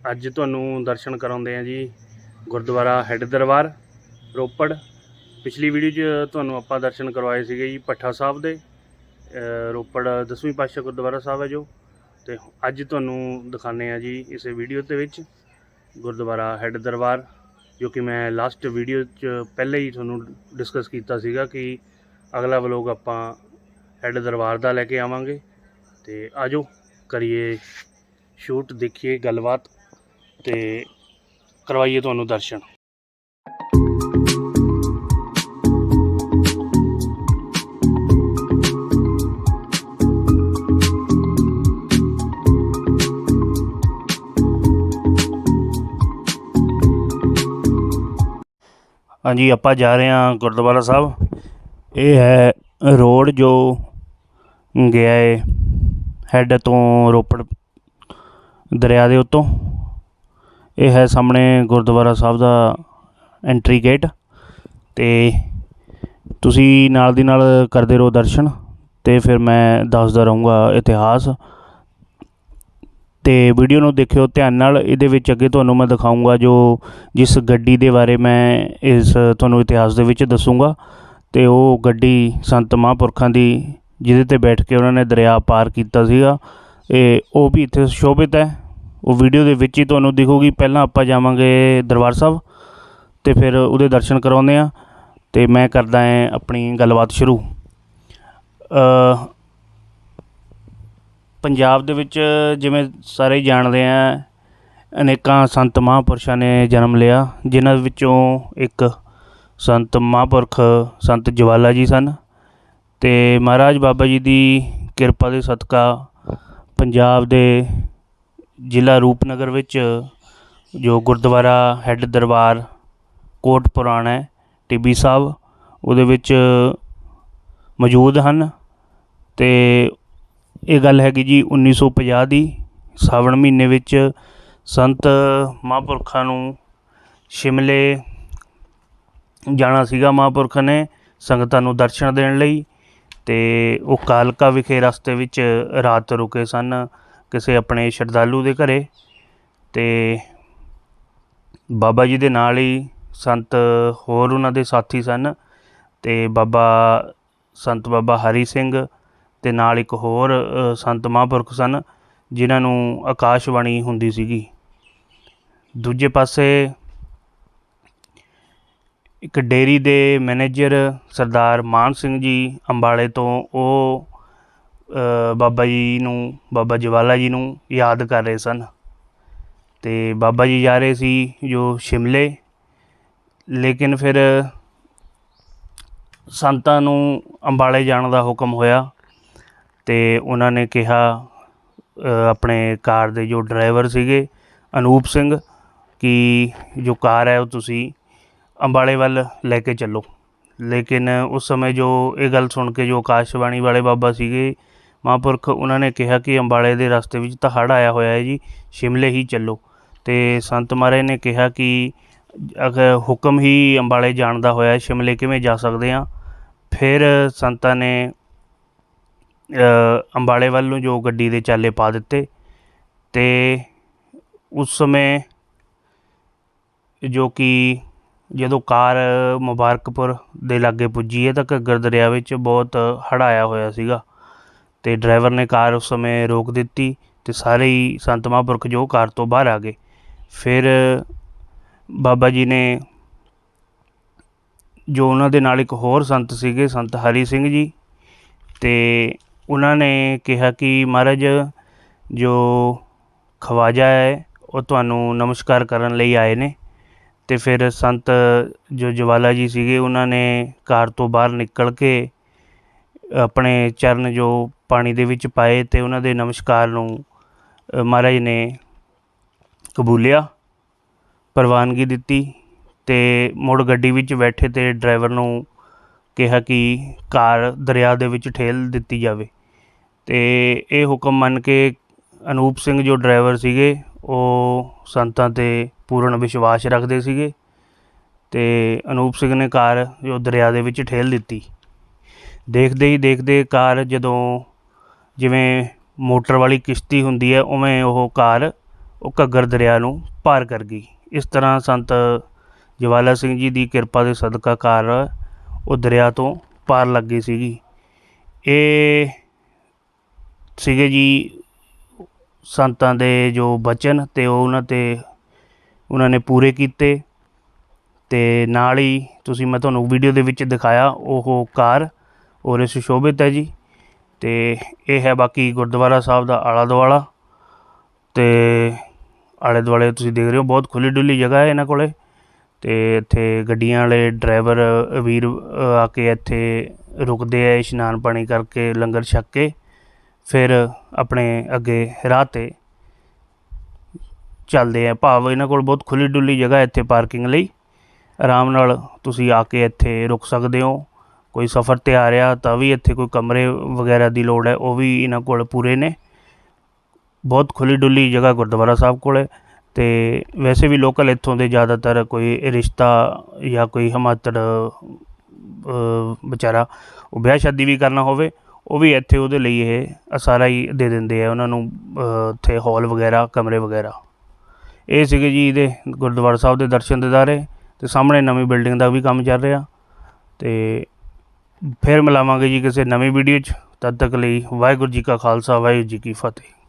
ਅੱਜ ਤੁਹਾਨੂੰ ਦਰਸ਼ਨ ਕਰਾਉਂਦੇ ਆ ਜੀ, ਗੁਰਦੁਆਰਾ ਹੈੱਡ ਦਰਬਾਰ, ਰੋਪੜ। ਪਿਛਲੀ ਵੀਡੀਓ 'ਚ ਤੁਹਾਨੂੰ ਆਪਾਂ ਦਰਸ਼ਨ ਕਰਵਾਏ ਸੀਗੇ ਜੀ ਭੱਠਾ ਸਾਹਿਬ ਦੇ ਰੋਪੜ ਦਸਵੀਂ ਪਾਤਸ਼ਾਹ ਗੁਰਦੁਆਰਾ ਸਾਹਿਬ ਹੈ ਜੋ। ਤੇ ਅੱਜ ਤੁਹਾਨੂੰ ਦਿਖਾਉਂਦੇ ਆ ਜੀ ਇਸੇ ਵੀਡੀਓ ਦੇ ਵਿੱਚ ਗੁਰਦੁਆਰਾ ਹੈੱਡ ਦਰਬਾਰ, ਜੋ ਕਿ ਮੈਂ ਲਾਸਟ ਵੀਡੀਓ 'ਚ ਪਹਿਲੇ ਹੀ ਤੁਹਾਨੂੰ ਡਿਸਕਸ ਕੀਤਾ ਸੀਗਾ ਕਿ ਅਗਲਾ ਵਲੋਗ ਆਪਾਂ ਹੈੱਡ ਦਰਬਾਰ ਦਾ ਲੈ ਕੇ ਆਵਾਂਗੇ। ਤੇ ਆਜੋ, ਕਰੀਏ ਸ਼ੂਟ ਦੇਖੀਏ ਗੱਲਬਾਤ। ਤੇ ਕਰਵਾਈਏ ਤੁਹਾਨੂੰ ਦਰਸ਼ਨ। ਹਾਂਜੀ, ਆਪਾਂ ਜਾ ਰਹੇ ਹਾਂ ਗੁਰਦੁਆਰਾ ਸਾਹਿਬ। ਇਹ ਹੈ ਰੋਡ ਜੋ ਗਿਆ ਹੈ ਹੈੱਡ ਤੋਂ ਰੋਪੜ ਦਰਿਆ ਦੇ ਉੱਤੋਂ। ਇਹ ਹੈ ਸਾਹਮਣੇ ਗੁਰਦੁਆਰਾ ਸਾਹਿਬ ਦਾ ਐਂਟਰੀ ਗੇਟ ਅਤੇ ਤੁਸੀਂ ਨਾਲ ਦੀ ਨਾਲ ਕਰਦੇ ਰਹੋ ਦਰਸ਼ਨ ਅਤੇ ਫਿਰ ਮੈਂ ਦੱਸਦਾ ਰਹੂੰਗਾ ਇਤਿਹਾਸ। ਤੇ ਵੀਡੀਓ ਨੂੰ ਦੇਖਿਓ, ਧਿਆਨ ਨਾਲ ਇਹਦੇ ਵਿੱਚ ਅੱਗੇ ਤੁਹਾਨੂੰ ਮੈਂ ਦਿਖਾਊਂਗਾ ਜੋ ਜਿਸ ਗੱਡੀ ਦੇ ਬਾਰੇ ਮੈਂ ਇਸ ਤੁਹਾਨੂੰ ਇਤਿਹਾਸ ਦੇ ਵਿੱਚ ਦੱਸੂੰਗਾ ਤੇ ਉਹ ਗੱਡੀ ਸੰਤ ਮਹਾਂਪੁਰਖਾਂ ਦੀ ਜਿਹਦੇ ਤੇ ਬੈਠ ਕੇ ਉਹਨਾਂ ਨੇ ਦਰਿਆ ਪਾਰ ਕੀਤਾ ਸੀਗਾ। ਇਹ ਉਹ ਵੀ ਇੱਥੇ ਸ਼ੋਭਿਤ ਹੈ। ਉਹ ਵੀਡੀਓ ਦੇ ਵਿੱਚ ਹੀ ਤੁਹਾਨੂੰ ਦਿਖੂਗੀ। ਪਹਿਲਾਂ ਆਪਾਂ ਜਾਵਾਂਗੇ ਦਰਬਾਰ ਸਾਹਿਬ ਤੇ ਫਿਰ ਉਹਦੇ ਦਰਸ਼ਨ ਕਰਾਉਂਦੇ ਆ ਤੇ ਮੈਂ ਕਰਦਾ ਹਾਂ ਆਪਣੀ ਗੱਲਬਾਤ ਸ਼ੁਰੂ। ਅ, ਪੰਜਾਬ ਦੇ ਵਿੱਚ ਜਿਵੇਂ ਸਾਰੇ ਜਾਣਦੇ ਆ ਅਨੇਕਾਂ ਸੰਤ ਮਹਾਂਪੁਰਸ਼ਾਂ ਨੇ ਜਨਮ ਲਿਆ ਜਿਨ੍ਹਾਂ ਵਿੱਚੋਂ ਇੱਕ ਸੰਤ ਮਹਾਂਪੁਰਖ ਸੰਤ ਜਵਾਲਾ ਜੀ ਸਨ ਤੇ ਮਹਾਰਾਜ ਬਾਬਾ ਜੀ ਦੀ ਕਿਰਪਾ ਦੇ ਸਦਕਾ ਪੰਜਾਬ ਦੇ ਜ਼ਿਲ੍ਹਾ ਰੂਪਨਗਰ ਵਿੱਚ ਜੋ ਗੁਰਦੁਆਰਾ ਹੈੱਡ ਦਰਬਾਰ ਕੋਟ ਪੁਰਾਣਾ ਹੈ, ਟਿੱਬੀ ਸਾਹਿਬ, ਉਹਦੇ ਵਿੱਚ ਮੌਜੂਦ ਹਨ ਅਤੇ ਇਹ ਗੱਲ ਹੈਗੀ ਜੀ 1950 ਦੀ ਸਾਵਣ ਮਹੀਨੇ ਵਿੱਚ ਸੰਤ ਮਹਾਂਪੁਰਖਾਂ ਨੂੰ ਸ਼ਿਮਲੇ ਜਾਣਾ ਸੀਗਾ ਮਹਾਂਪੁਰਖਾਂ ਨੇ ਸੰਗਤਾਂ ਨੂੰ ਦਰਸ਼ਨ ਦੇਣ ਲਈ ਤੇ ਉਹ ਕਾਲਕਾ ਵਿਖੇ ਰਸਤੇ ਵਿੱਚ ਰਾਤ ਰੁਕੇ ਸਨ। ਕਿਸੇ ਆਪਣੇ ਸ਼ਰਧਾਲੂ ਦੇ ਘਰੇ ਤੇ ਬਾਬਾ ਜੀ ਦੇ ਨਾਲ ਹੀ ਸੰਤ ਹੋਰ ਉਹਨਾਂ ਦੇ ਸਾਥੀ ਸਨ ਤੇ ਬਾਬਾ ਸੰਤ ਬਾਬਾ ਹਰੀ ਸਿੰਘ ਤੇ ਨਾਲ ਇੱਕ ਹੋਰ ਸੰਤ ਮਹਾਂਪੁਰਖ ਸਨ ਜਿਨ੍ਹਾਂ ਨੂੰ ਆਕਾਸ਼ਵਾਣੀ ਹੁੰਦੀ ਸੀਗੀ। ਦੂਜੇ ਪਾਸੇ ਇੱਕ ਡੇਰੀ ਦੇ ਮੈਨੇਜਰ ਸਰਦਾਰ ਮਾਨ ਸਿੰਘ ਜੀ ਅੰਬਾਲੇ ਤੋਂ ਉਹ ਬਾਬਾ ਜੀ ਨੂੰ, ਬਾਬਾ ਜਵਾਲਾ ਜੀ ਨੂੰ ਯਾਦ ਕਰ ਰਹੇ ਸਨ। ਤੇ ਬਾਬਾ ਜੀ ਜਾ ਰਹੇ ਸੀ ਜੋ ਸ਼ਿਮਲੇ, ਲੇਕਿਨ ਫਿਰ ਸੰਤਾਂ ਨੂੰ ਅੰਬਾਲੇ ਜਾਣ ਦਾ ਹੁਕਮ ਹੋਇਆ ਤੇ ਉਹਨਾਂ ਨੇ ਕਿਹਾ ਆਪਣੇ ਕਾਰ ਦੇ ਜੋ ਡਰਾਈਵਰ ਸੀਗੇ, ਅਨੂਪ ਸਿੰਘ, ਕਿ ਜੋ ਕਾਰ ਹੈ ਉਹ ਤੁਸੀਂ ਅੰਬਾਲੇ ਵੱਲ ਲੈ ਕੇ ਚੱਲੋ। ਲੇਕਿਨ ਉਸ ਸਮੇਂ ਜੋ ਇਹ ਗੱਲ ਸੁਣ ਕੇ ਜੋ ਆਕਾਸ਼ਵਾਣੀ ਵਾਲੇ ਬਾਬਾ ਸੀਗੇ ਮਹਾਂਪੁਰਖ ਉਹਨਾਂ ਨੇ ਕਿਹਾ ਕਿ ਅੰਬਾਲੇ ਦੇ ਰਸਤੇ ਵਿੱਚ ਤਾਂ ਹੜ੍ਹ ਆਇਆ ਹੋਇਆ ਹੈ ਜੀ, ਸ਼ਿਮਲੇ ਹੀ ਚੱਲੋ। ਤੇ ਸੰਤ ਮਹਾਰਾਜ ਨੇ ਕਿਹਾ ਕਿ ਅਗਰ ਹੁਕਮ ਹੀ ਅੰਬਾਲੇ ਜਾਣ ਦਾ ਹੋਇਆ, ਸ਼ਿਮਲੇ ਕਿਵੇਂ ਜਾ ਸਕਦੇ ਹਾਂ? ਫਿਰ ਸੰਤਾਂ ਨੇ ਅੰਬਾਲੇ ਵੱਲ ਨੂੰ ਜੋ ਗੱਡੀ ਦੇ ਚਾਲੇ ਪਾ ਦਿੱਤੇ ਤੇ ਉਸ ਸਮੇਂ ਜੋ ਕਿ ਜਦੋਂ ਕਾਰ ਮੁਬਾਰਕਪੁਰ ਦੇ ਲਾਗੇ ਪੁੱਜੀ ਹੈ, ਤਾਂ ਘੱਗਰ ਦਰਿਆ ਵਿੱਚ ਬਹੁਤ ਹੜ੍ਹ ਆਇਆ ਹੋਇਆ ਸੀਗਾ। ਅਤੇ ਡਰਾਈਵਰ ਨੇ ਕਾਰ ਉਸ ਸਮੇਂ ਰੋਕ ਦਿੱਤੀ ਅਤੇ ਸਾਰੇ ਹੀ ਸੰਤ ਮਹਾਂਪੁਰਖ ਜੋ ਕਾਰ ਤੋਂ ਬਾਹਰ ਆ ਗਏ। ਫਿਰ ਬਾਬਾ ਜੀ ਨੇ ਜੋ ਉਹਨਾਂ ਦੇ ਨਾਲ ਇੱਕ ਹੋਰ ਸੰਤ ਸੀਗੇ, ਸੰਤ ਹਰੀ ਸਿੰਘ ਜੀ, ਤੇ ਉਹਨਾਂ ਨੇ ਕਿਹਾ ਕਿ ਮਹਾਰਾਜ ਜੋ ਖਵਾਜਾ ਹੈ, ਉਹ ਤੁਹਾਨੂੰ ਨਮਸਕਾਰ ਕਰਨ ਲਈ ਆਏ ਨੇ। ਤੇ ਫਿਰ ਸੰਤ ਜੋ ਜਵਾਲਾ ਜੀ ਸੀਗੇ, ਉਹਨਾਂ ਨੇ ਕਾਰ ਤੋਂ ਬਾਹਰ ਨਿਕਲ ਕੇ ਆਪਣੇ ਚਰਨ ਜੋ ਪਾਣੀ ਦੇ ਵਿੱਚ ਪਾਏ ਤੇ ਉਹਨਾਂ ਦੇ ਨਮਸਕਾਰ ਨੂੰ ਮਹਾਰਾਜ ਨੇ ਕਬੂਲਿਆ, ਪ੍ਰਵਾਨਗੀ ਦਿੱਤੀ ਤੇ ਮੁੜ ਗੱਡੀ ਵਿੱਚ ਬੈਠੇ ਤੇ ਡਰਾਈਵਰ ਨੂੰ ਕਿਹਾ ਕਿ ਕਾਰ ਦਰਿਆ ਦੇ ਵਿੱਚ ਠੇਲ ਦਿੱਤੀ ਜਾਵੇ। ਤੇ ਇਹ ਹੁਕਮ ਮੰਨ ਕੇ ਅਨੂਪ ਸਿੰਘ ਜੋ ਡਰਾਈਵਰ ਸੀਗੇ, ਉਹ ਸੰਤਾਂ ਤੇ ਪੂਰਨ ਵਿਸ਼ਵਾਸ ਰੱਖਦੇ ਸੀਗੇ ਤੇ ਅਨੂਪ ਸਿੰਘ ਨੇ ਕਾਰ ਜੋ ਦਰਿਆ ਦੇ ਵਿੱਚ ਠੇਲ ਦਿੱਤੀ। ਦੇਖਦੇ ਹੀ ਦੇਖਦੇ ਕਾਰ ਜਦੋਂ ਜਿਵੇਂ ਮੋਟਰ ਵਾਲੀ ਕਿਸ਼ਤੀ ਹੁੰਦੀ ਹੈ, ਉਵੇਂ ਉਹ ਕਾਰ ਉਹ ਘੱਗਰ ਦਰਿਆ ਨੂੰ ਪਾਰ ਕਰ ਗਈ। ਇਸ ਤਰ੍ਹਾਂ ਸੰਤ ਜਵਾਲਾ ਸਿੰਘ ਜੀ ਦੀ ਕਿਰਪਾ ਦੇ ਸਦਕਾ ਕਾਰ ਉਹ ਦਰਿਆ ਤੋਂ ਪਾਰ ਲੱਗ ਗਈ ਸੀਗੀ। ਇਹ ਸੀਗੇ ਜੀ ਸੰਤਾਂ ਦੇ ਜੋ ਬਚਨ ਤੇ ਉਹ ਉਹਨਾਂ ਤੇ ਉਹਨਾਂ ਨੇ ਪੂਰੇ ਕੀਤੇ ਤੇ ਨਾਲ ਹੀ ਤੁਸੀਂ ਮੈਂ ਤੁਹਾਨੂੰ ਵੀਡੀਓ ਦੇ ਵਿੱਚ ਦਿਖਾਇਆ, ਉਹ ਕਾਰ ਔਰ ਇਹ ਸੁਸ਼ੋਭਿਤ ਹੈ ਜੀ। ਤੇ ਇਹ ਹੈ ਬਾਕੀ ਗੁਰਦੁਆਰਾ ਸਾਹਿਬ ਦਾ ਆਲਾ ਦੁਆਲਾ। ਤੇ ਆਲੇ ਦੁਆਲੇ ਤੁਸੀਂ ਦੇਖ ਰਹੇ ਹੋ, ਬਹੁਤ ਖੁੱਲੀ ਡੁੱਲੀ ਜਗ੍ਹਾ ਹੈ ਇਹਨਾਂ ਕੋਲੇ। ਤੇ ਇੱਥੇ ਗੱਡੀਆਂ ਵਾਲੇ ਡਰਾਈਵਰ, ਵੀਰ ਆ ਕੇ ਇੱਥੇ ਰੁਕਦੇ ਆ ਇਸ਼ਨਾਨ ਪਾਣੀ ਕਰਕੇ, ਲੰਗਰ ਛਕ ਕੇ, ਫਿਰ ਆਪਣੇ ਅੱਗੇ ਰਾਹ ਤੇ ਚੱਲਦੇ ਆ। ਭਾਵ ਇਹਨਾਂ ਕੋਲ ਬਹੁਤ ਖੁੱਲੀ ਡੁੱਲੀ ਜਗ੍ਹਾ ਇੱਥੇ ਪਾਰਕਿੰਗ ਲਈ। ਆਰਾਮ ਨਾਲ ਤੁਸੀਂ ਆ ਕੇ ਇੱਥੇ ਰੁਕ ਸਕਦੇ ਹੋ। ਕੋਈ ਸਫ਼ਰ ਤੇ ਆ ਰਿਹਾ ਤਾਂ ਵੀ ਇੱਥੇ ਕੋਈ ਕਮਰੇ ਵਗੈਰਾ ਦੀ ਲੋੜ ਹੈ, ਉਹ ਵੀ ਇਹਨਾਂ ਕੋਲ ਪੂਰੇ ਨੇ। ਬਹੁਤ ਖੁੱਲ੍ਹੀ ਡੁੱਲੀ ਜਗ੍ਹਾ ਗੁਰਦੁਆਰਾ ਸਾਹਿਬ ਕੋਲ ਅਤੇ ਵੈਸੇ ਵੀ ਲੋਕਲ ਇੱਥੋਂ ਦੇ ਜ਼ਿਆਦਾਤਰ ਕੋਈ ਰਿਸ਼ਤਾ ਜਾਂ ਕੋਈ ਹਮਾਤੜ ਵਿਚਾਰਾ ਉਹ ਵਿਆਹ ਸ਼ਾਦੀ ਵੀ ਕਰਨਾ ਹੋਵੇ, ਉਹ ਵੀ ਇੱਥੇ ਉਹਦੇ ਲਈ ਇਹ ਸਾਰਾ ਹੀ ਦੇ ਦਿੰਦੇ ਆ ਉਹਨਾਂ ਨੂੰ ਇੱਥੇ ਉੱਥੇ ਹਾਲ ਵਗੈਰਾ, ਕਮਰੇ ਵਗੈਰਾ। ਇਹ ਸੀਗੇ ਜੀ ਇਹਦੇ ਗੁਰਦੁਆਰਾ ਸਾਹਿਬ ਦੇ ਦਰਸ਼ਨ ਦਿਦਾਰੇ ਤੇ ਸਾਹਮਣੇ ਨਵੀਂ ਬਿਲਡਿੰਗ ਦਾ ਵੀ ਕੰਮ ਚੱਲ ਰਿਹਾ ਤੇ ਫਿਰ ਮਿਲਾਵਾਂਗੇ ਜੀ ਕਿਸੇ ਨਵੀਂ ਵੀਡੀਓ 'ਚ। ਤਦ ਤੱਕ ਲਈ ਵਾਹਿਗੁਰੂ ਜੀ ਕਾ ਖਾਲਸਾ, ਵਾਹਿਗੁਰੂ ਜੀ ਕੀ ਫਤਿਹ।